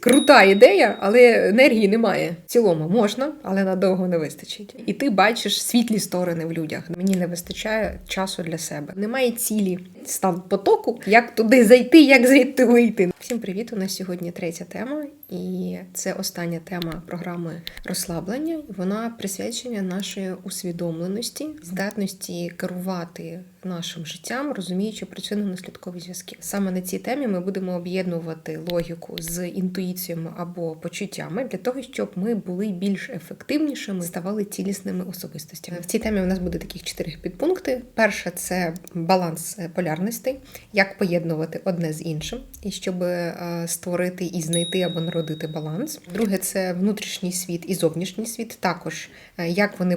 Крута ідея, але енергії немає. В цілому можна, але надовго не вистачить. І ти бачиш світлі сторони в людях. Мені не вистачає часу для себе. Немає цілі стан потоку, як туди зайти, як звідти вийти. Всім привіт! У нас сьогодні третя тема, і це остання тема програми розслаблення. Вона присвячена нашої усвідомленості, здатності керувати нашим життям, розуміючи причинно-наслідкові зв'язки. Саме на цій темі ми будемо об'єднувати логіку з інтуїціями або почуттями для того, щоб ми були більш ефективнішими, ставали цілісними особистостями. В цій темі у нас буде таких чотири підпункти. Перше це баланс полярностей, як поєднувати одне з іншим, і щоб е, створити і знайти або народити баланс. Друге це внутрішній світ і зовнішній світ, також е, як вони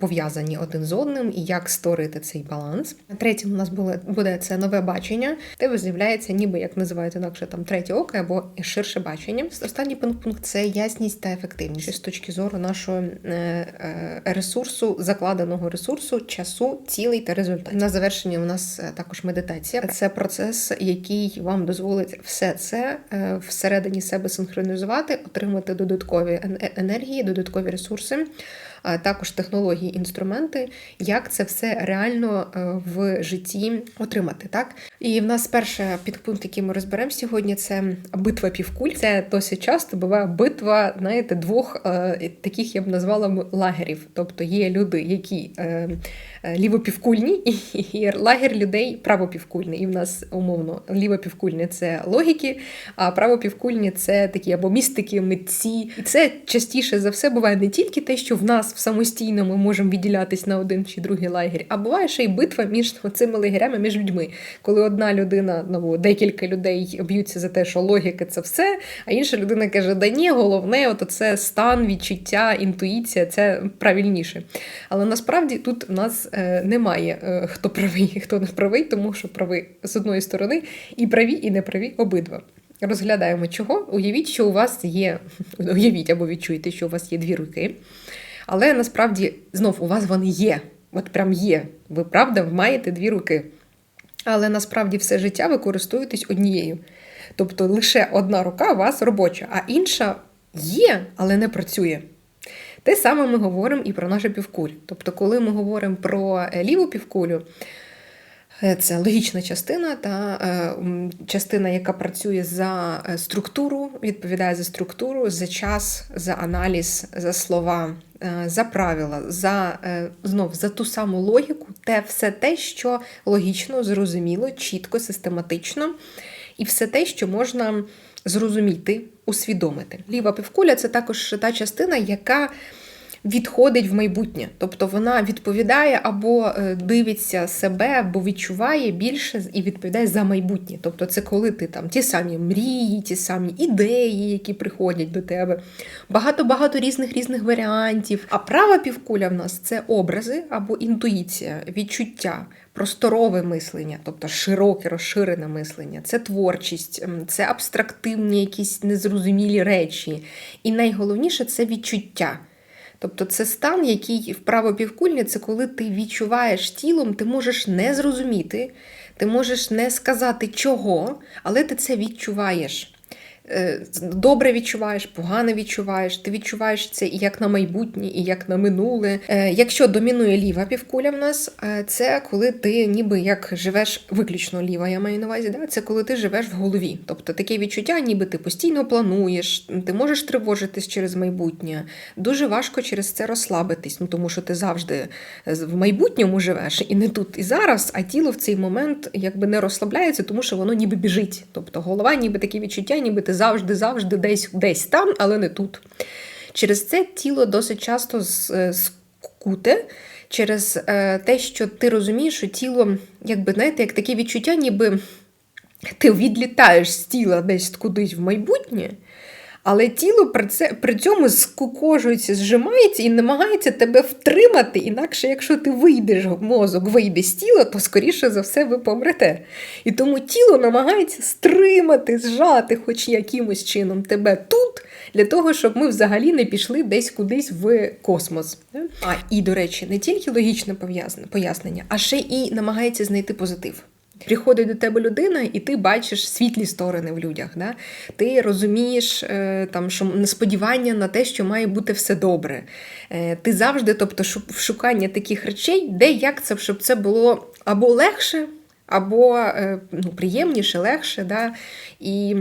пов'язані один з одним і як створити цей баланс. Третім у нас буде, це нове бачення, де з'являється, ніби як називають інакше там третє око або ширше бачення. Останній пункт це ясність та ефективність з точки зору нашого е, е, ресурсу, закладеного ресурсу, часу, цілей та результатів. На завершення у нас е, також медитація. Це процес, який вам дозволить все це е, всередині себе синхронізувати, отримати додаткові енергії, додаткові ресурси також технології, інструменти, як це все реально е, в житті отримати. Так і в нас перший підпункт, який ми розберемо сьогодні, це битва півкуль. Це досить часто буває битва, знаєте, двох е, таких я б назвала лагерів. Тобто є люди, які е, лівопівкульні, і лагер людей правопівкульний. І в нас умовно лівопівкульні це логіки, а правопівкульні це такі або містики, митці. І це частіше за все буває не тільки те, що в нас самостійно ми можемо відділятись на один чи другий лагерь, а буває ще й битва між цими лагерями, між людьми. Коли одна людина, ну декілька людей б'ються за те, що логіка це все, а інша людина каже: да ні, головне, от це стан, відчуття, інтуїція, це правильніше. Але насправді тут в нас е, немає е, хто правий, хто не правий, тому що правий з одної сторони і праві, і неправі обидва. Розглядаємо чого. Уявіть, що у вас є, уявіть або відчуйте, що у вас є дві руки. Але насправді знов у вас вони є. От прям є. Ви правда маєте дві руки. Але насправді все життя ви користуєтесь однією. Тобто лише одна рука у вас робоча, а інша є, але не працює. Те саме ми говоримо і про нашу півкуль. Тобто, коли ми говоримо про е, ліву півкулю, е, це логічна частина, та е, частина, яка працює за структуру, відповідає за структуру, за час, за аналіз, за слова, за правила, за е, знов за ту саму логіку, те все те, що логічно, зрозуміло, чітко, систематично, і все те, що можна зрозуміти, усвідомити. Ліва півкуля це також та частина, яка відходить в майбутнє. Тобто вона відповідає або е, дивиться себе, або відчуває більше і відповідає за майбутнє. Тобто, це коли ти там ті самі мрії, ті самі ідеї, які приходять до тебе, багато-багато різних різних варіантів. А права півкуля в нас це образи або інтуїція, відчуття. Просторове мислення, тобто широке, розширене мислення, це творчість, це абстрактивні якісь незрозумілі речі. І найголовніше це відчуття. Тобто це стан, який вправо правопівкульні це коли ти відчуваєш тілом, ти можеш не зрозуміти, ти можеш не сказати чого, але ти це відчуваєш. Е, Добре відчуваєш, погано відчуваєш, ти відчуваєш це і як на майбутнє, і як на минуле. Е, Якщо домінує ліва півкуля в нас, е, це коли ти ніби як живеш виключно ліва, я маю на увазі, да? це коли ти живеш в голові. Тобто таке відчуття, ніби ти постійно плануєш, ти можеш тривожитись через майбутнє. Дуже важко через це розслабитись, ну тому що ти завжди в майбутньому живеш і не тут і зараз, а тіло в цей момент якби не розслабляється, тому що воно ніби біжить. Тобто голова, ніби таке відчуття, ніби ти завжди, завжди десь, десь там, але не тут. Через це тіло досить часто е, скуте, через е, те, що ти розумієш, що тіло, якби знаєте, як таке відчуття, ніби ти відлітаєш з тіла десь кудись в майбутнє. Але тіло при, це, при цьому скукожується, зжимається і намагається тебе втримати. Інакше, якщо ти вийдеш, мозок вийде з тіла, то скоріше за все ви помрете. І тому тіло намагається стримати, зжати, хоч якимось чином тебе тут, для того, щоб ми взагалі не пішли десь кудись в космос. А і, до речі, не тільки логічне пояснення, а ще і намагається знайти позитив. Приходить до тебе людина, і ти бачиш світлі сторони в людях. Да? Ти розумієш е, там, що несподівання на те, що має бути все добре. Е, Ти завжди, тобто, в шукання таких речей, де як це, щоб це було або легше. Або е, ну, приємніше, легше, да, і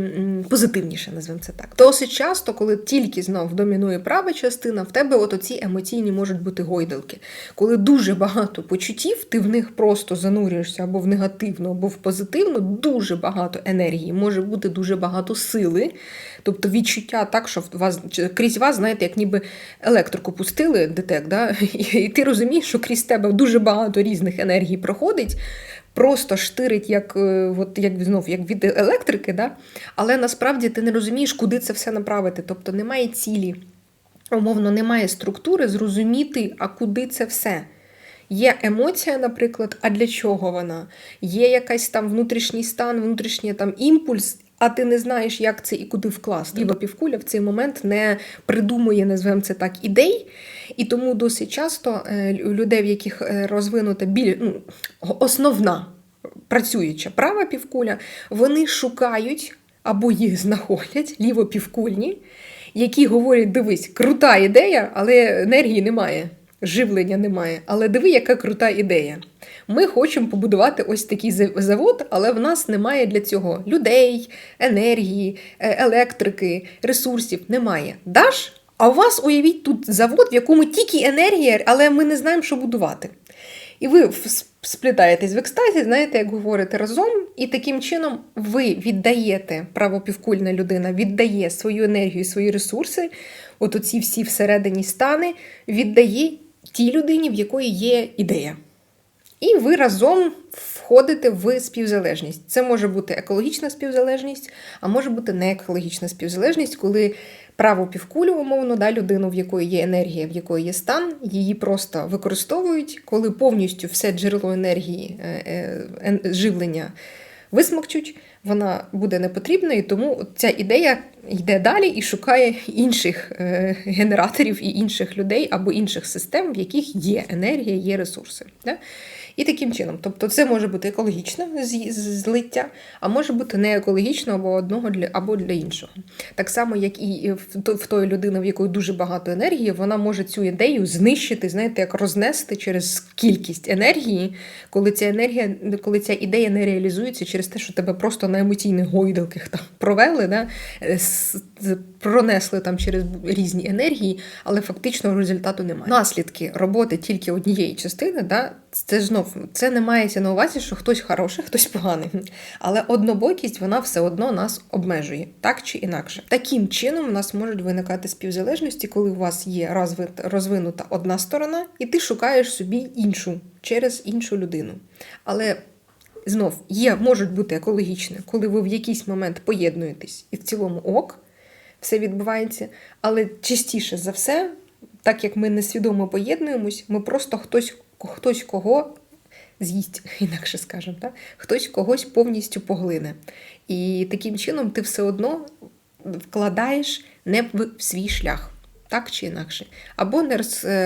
позитивніше, назвемо це так. Досить часто, коли тільки знов домінує права частина, в тебе от оці емоційні можуть бути гойдалки. Коли дуже багато почуттів, ти в них просто занурюєшся або в негативну, або в позитивну, дуже багато енергії, може бути дуже багато сили. Тобто відчуття так, що вас крізь вас, знаєте, як ніби електрику пустили детек, да? і ти розумієш, що крізь тебе дуже багато різних енергій проходить просто штирить, як, е, от, як, знов, як від електрики, да? але насправді ти не розумієш, куди це все направити. Тобто немає цілі, умовно, немає структури зрозуміти, а куди це все. Є емоція, наприклад, а для чого вона? Є якийсь там внутрішній стан, внутрішній там імпульс, а ти не знаєш, як це і куди вкласти. Ліва півкуля в цей момент не придумує, назвемо це так, ідей. І тому досить часто е, у людей, в яких е, розвинута біль, ну, основна працююча права півкуля, вони шукають або їх знаходять лівопівкульні, які говорять: дивись, крута ідея, але енергії немає, живлення немає. Але диви, яка крута ідея. Ми хочемо побудувати ось такий завод, але в нас немає для цього людей, енергії, е, електрики, ресурсів. Немає. Даш? А у вас уявіть тут завод, в якому тільки енергія, але ми не знаємо, що будувати. І ви сплітаєтесь в екстазі, знаєте, як говорите разом, і таким чином ви віддаєте правопівкульна людина, віддає свою енергію, свої ресурси, от оці всі всередині стани, віддає тій людині, в якої є ідея. І ви разом входите в співзалежність. Це може бути екологічна співзалежність, а може бути не екологічна співзалежність, коли праву півкулю, умовно, да, людину, в якої є енергія, в якої є стан, її просто використовують, коли повністю все джерело енергії, е, е, живлення висмокчуть, вона буде непотрібна, і тому ця ідея йде далі і шукає інших е, генераторів і інших людей або інших систем, в яких є енергія, є ресурси. Да? І таким чином, тобто це може бути екологічне злиття, а може бути не екологічно або одного для або для іншого. Так само, як і в то- в тої людини, в якої дуже багато енергії, вона може цю ідею знищити, знаєте, як рознести через кількість енергії, коли ця енергія, коли ця ідея не реалізується через те, що тебе просто на емоційних гойдалках там провели, да, е, пронесли там через різні енергії, але фактично результату немає. Наслідки роботи тільки однієї частини, да, це знов це не мається на увазі, що хтось хороший, хтось поганий. Але однобокість вона все одно нас обмежує, так чи інакше. Таким чином, у нас можуть виникати співзалежності, коли у вас є розвинута одна сторона, і ти шукаєш собі іншу через іншу людину. Але знов є, можуть бути екологічні, коли ви в якийсь момент поєднуєтесь і в цілому ок, все відбувається. Але частіше за все, так як ми несвідомо поєднуємось, ми просто хтось, хтось кого з'їсть, інакше скажемо, так? хтось когось повністю поглине. І таким чином ти все одно вкладаєш не в свій шлях. Так чи інакше, або не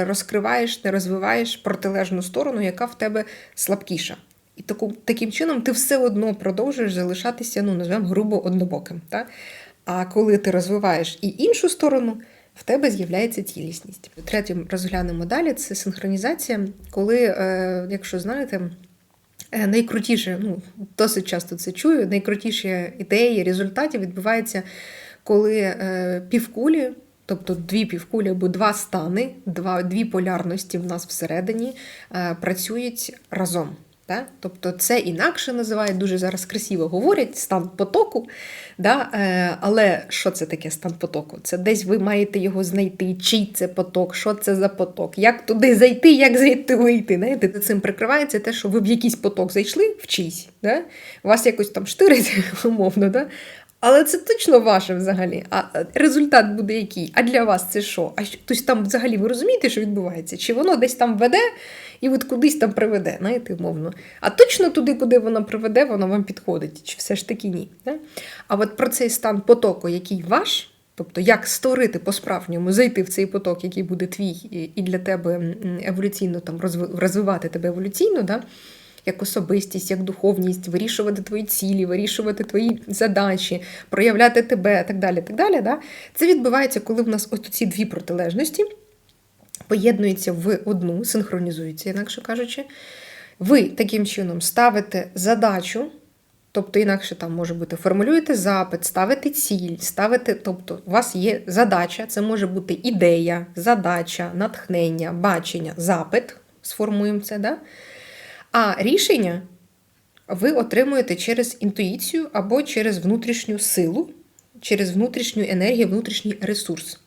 розкриваєш, не розвиваєш протилежну сторону, яка в тебе слабкіша. І таку, таким чином ти все одно продовжуєш залишатися, ну, назвемо грубо однобоким. Так? А коли ти розвиваєш і іншу сторону, в тебе з'являється цілісність. Третім розглянемо далі це синхронізація, коли, е, якщо знаєте, Е, Найкрутіше, ну досить часто це чую. Найкрутіші ідеї, результати відбуваються, коли е, півкулі, тобто дві півкулі або два стани, два, дві полярності в нас всередині е, працюють разом. Да? Тобто це інакше називають, дуже зараз красиво говорять, стан потоку. Да? Е, але що це таке стан потоку? Це десь ви маєте його знайти, чий це поток, що це за поток, як туди зайти, як звідти вийти. Знаєте? Цим прикривається те, що ви в якийсь поток зайшли в чийсь, да? вас якось там штирить, умовно, да? Але це точно ваше взагалі. А результат буде який? А для вас це що? А що- тобто там взагалі ви розумієте, що відбувається? Чи воно десь там веде і от кудись там приведе, знаєте, умовно. А точно туди, куди воно приведе, воно вам підходить, чи все ж таки ні. Да? А от про цей стан потоку, який ваш, тобто як створити по-справжньому, зайти в цей поток, який буде твій, і- для тебе еволюційно там розви- розвивати тебе еволюційно, да? Як особистість, як духовність, вирішувати твої цілі, вирішувати твої задачі, проявляти тебе, так далі. так далі. Да? Це відбувається, коли в нас ось ці дві протилежності поєднуються в одну, синхронізуються, інакше кажучи. Ви таким чином ставите задачу. Тобто, інакше там може бути формулюєте запит, ставите ціль, ставите, тобто, у вас є задача, це може бути ідея, задача, натхнення, бачення, запит, сформуємо це, да? А рішення ви отримуєте через інтуїцію або через внутрішню силу, через внутрішню енергію, внутрішній ресурс.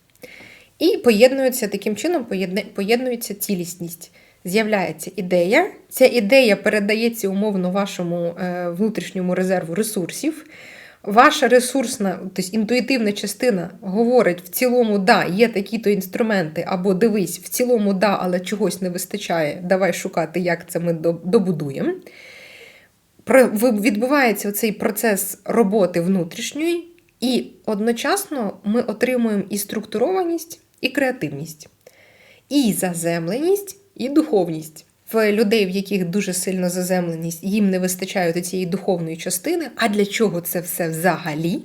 І поєднується таким чином, поєднується цілісність з'являється ідея. Ця ідея передається умовно вашому е, внутрішньому резерву ресурсів. Ваша ресурсна, тобто інтуїтивна частина говорить в цілому, да, є такі-то інструменти, або дивись, в цілому, да, але чогось не вистачає. Давай шукати, як це ми добудуємо. Відбувається цей процес роботи внутрішньої, і одночасно ми отримуємо і структурованість, і креативність, і заземленість, і духовність. В людей, в яких дуже сильна заземленість, їм не вистачає цієї духовної частини. А для чого це все взагалі?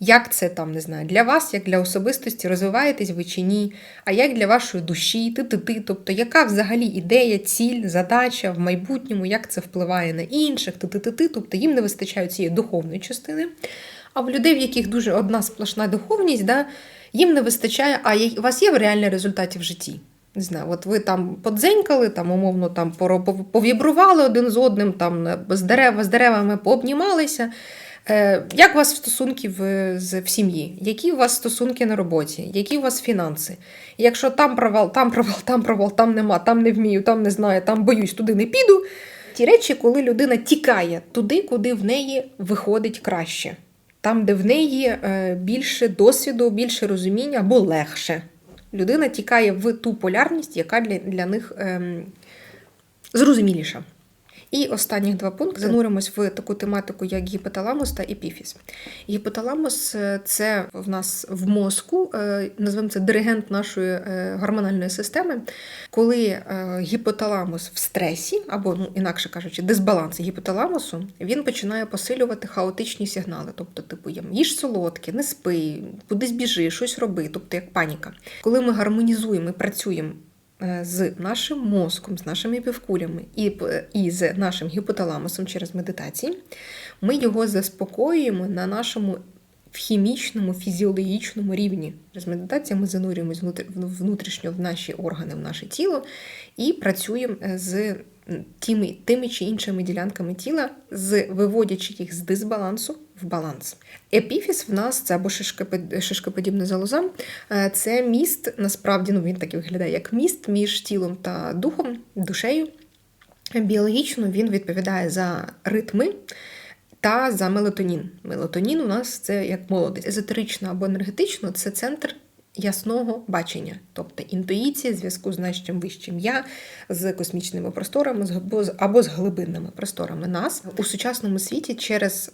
Як це там, не знаю, для вас, як для особистості, розвиваєтесь ви чи ні? А як для вашої душі, ти-ти-ти? Тобто, яка взагалі ідея, ціль, задача в майбутньому, як це впливає на інших, ти-ти-ти-ти? Тобто їм не вистачає цієї духовної частини. А в людей, в яких дуже одна сплошна духовність, да, їм не вистачає, а у вас є реальні результати в житті. Не знаю, от ви там подзенькали, там, умовно, там повібрували один з одним, там з дерев, з деревами пообнімалися. Е, Як у вас стосунки в, в сім'ї? Які у вас стосунки на роботі? Які у вас фінанси? Якщо там провал, там провал, там провал, там нема, там не вмію, там не знаю, там боюсь, туди не піду. Ті речі, коли людина тікає туди, куди в неї виходить краще, там, де в неї е, більше досвіду, більше розуміння або легше людина тікає в ту полярність, яка для, для них ем, зрозуміліша. І останніх два пункти зануримось в таку тематику, як гіпоталамус та епіфіз. Гіпоталамус е, це в нас в мозку, е, називаємо це диригент нашої е, гормональної системи. Коли гіпоталамус в стресі, або, ну, інакше кажучи, дисбаланс гіпоталамусу, він починає посилювати хаотичні сигнали. Тобто, типу, їж солодке, не спи, кудись біжи, щось роби, тобто як паніка. Коли ми гармонізуємо і працюємо з нашим мозком, з нашими півкулями і, і з нашим гіпоталамусом через медитації, ми його заспокоюємо на нашому в хімічному, фізіологічному рівні. Через медитацію ми занурюємось внутрішньо в наші органи, в наше тіло і працюємо з тими, тими чи іншими ділянками тіла, з виводячи їх з дисбалансу в баланс. Епіфіс в нас це або шишкоподібна залоза, е, це міст, насправді ну він так і виглядає, як міст між тілом та духом, душею. Біологічно він відповідає за ритми. Та за мелатонін. Мелатонін у нас це як молодість. Езотерично або енергетично це центр ясного бачення, тобто інтуїція, зв'язку з нашим вищим я, з космічними просторами або з глибинними просторами нас у сучасному світі через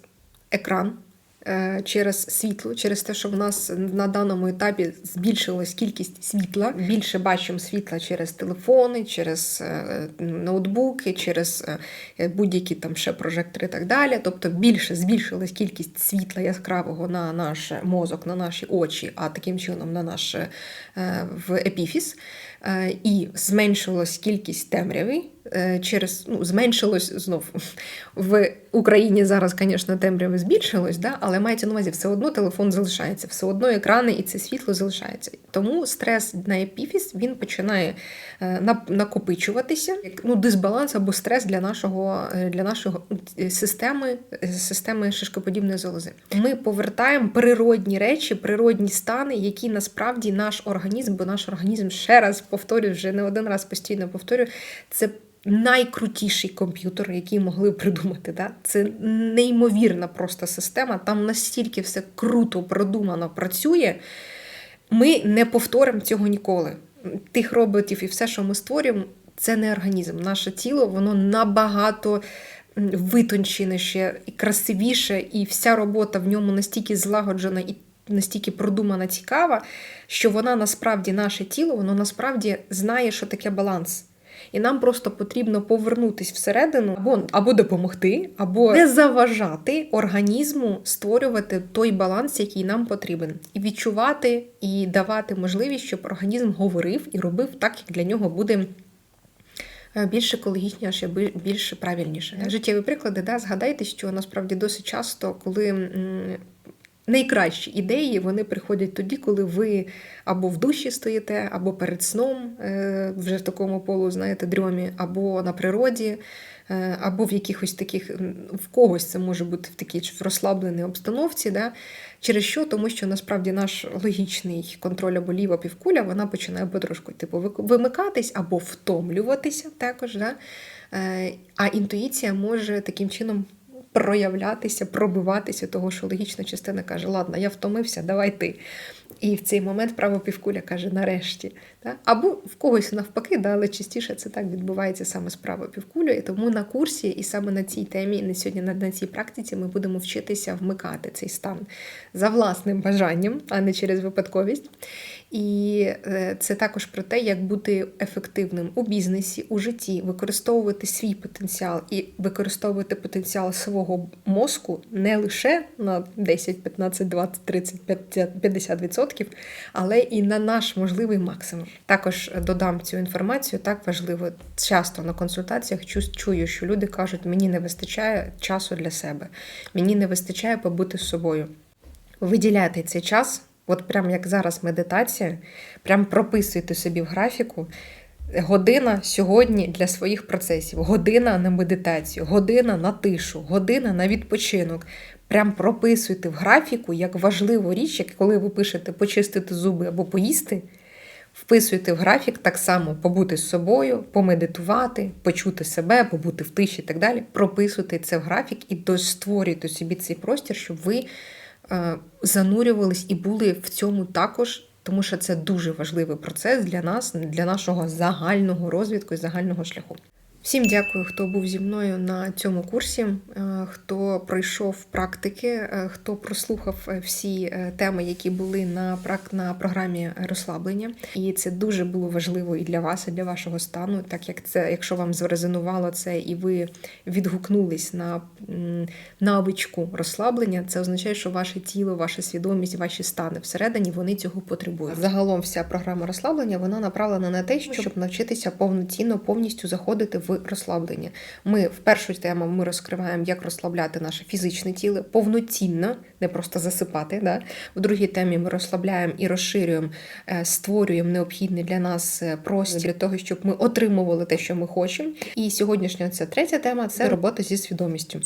екран. Е, через світло, через те, що в нас на даному етапі збільшилась кількість світла. Більше бачимо світла через телефони, через е, ноутбуки, через е, будь-які там ще прожектори і так далі. Тобто більше збільшилась кількість світла яскравого на наш мозок, на наші очі, а таким чином на наш в епіфіс. І зменшилась кількість темряви. Е, через ну, зменшилось знов в Україні зараз, звісно, темряви збільшилось, да? але мається на увазі, все одно телефон залишається, все одно екрани і це світло залишається. Тому стрес на епіфіс він починає е, накопичуватися, як ну, дисбаланс або стрес для нашого е, для нашої системи системи шишкоподібної залози. Ми повертаємо природні речі, природні стани, які насправді наш організм, бо наш організм ще раз повторюю, вже не один раз постійно повторюю, це найкрутіший комп'ютер, який могли придумати. Да? Це неймовірна просто система. Там настільки все круто продумано працює. Ми не повторимо цього ніколи. Тих роботів і все, що ми створюємо, це не організм. Наше тіло, воно набагато витонченіше і красивіше, і вся робота в ньому настільки злагоджена і настільки продумана, цікава, що вона насправді наше тіло, воно насправді знає, що таке баланс. І нам просто потрібно повернутись всередину або, або допомогти, або не заважати організму створювати той баланс, який нам потрібен, і відчувати і давати можливість, щоб організм говорив і робив так, як для нього буде. е, Більш екологічніше, бі- більш правильніше. Життєві приклади, да, згадайте, що насправді досить часто, коли найкращі ідеї вони приходять тоді, коли ви або в душі стоїте, або перед сном, е, вже в такому полу, знаєте, дрьомі, або на природі, е, або в якихось таких в когось це може бути в такій розслабленій обстановці. Да? Через що? Тому що насправді наш логічний контроль або ліва півкуля вона починає потрошку типу вимикатись або втомлюватися також. Да? Е, А інтуїція може таким чином проявлятися, пробиватися, того, що логічна частина каже: Ладно, я втомився, давай ти. І в цей момент право півкуля каже нарешті. Да? Або в когось навпаки, да, але частіше це так відбувається саме з правою. І тому на курсі, і саме на цій темі, і на сьогодні на цій практиці, ми будемо вчитися вмикати цей стан за власним бажанням, а не через випадковість. І е, це також про те, як бути ефективним у бізнесі, у житті, використовувати свій потенціал і використовувати потенціал свого мозку не лише на 10, 15, 20, 30, 50 відсотків, але і на наш можливий максимум. Також додам цю інформацію. Так важливо часто на консультаціях чую, що люди кажуть, мені не вистачає часу для себе, мені не вистачає побути з собою. Виділяйте цей час, от прям як зараз медитація, прям прописуйте собі в графіку. Година сьогодні для своїх процесів, година на медитацію, година на тишу, година на відпочинок. Прям прописуйте в графіку як важливу річ, як коли ви пишете почистити зуби або поїсти. Вписуйте в графік так само побути з собою, помедитувати, почути себе, побути в тиші і так далі. Прописуйте це в графік і створюйте собі цей простір, щоб ви е, занурювались і були в цьому також, тому що це дуже важливий процес для нас, для нашого загального розвитку і загального шляху. Всім дякую, хто був зі мною на цьому курсі, е, хто пройшов практики, е, хто прослухав е, всі теми, які були на прак- на програмі розслаблення. І це дуже було важливо і для вас, і для вашого стану, так як це, якщо вам зрезонувало це і ви відгукнулись на навичку розслаблення, це означає, що ваше тіло, ваша свідомість, ваші стани всередині вони цього потребують. Загалом вся програма розслаблення вона направлена на те, щоб навчитися повноцінно повністю заходити в розслаблення. Ми в першу тему ми розкриваємо, як розслабляти наше фізичне тіло повноцінно, не просто засипати. Да? В другій темі ми розслабляємо і розширюємо, е, створюємо необхідний для нас е, простір для того, щоб ми отримували те, що ми хочемо. І сьогоднішня ця третя тема це робота зі свідомістю.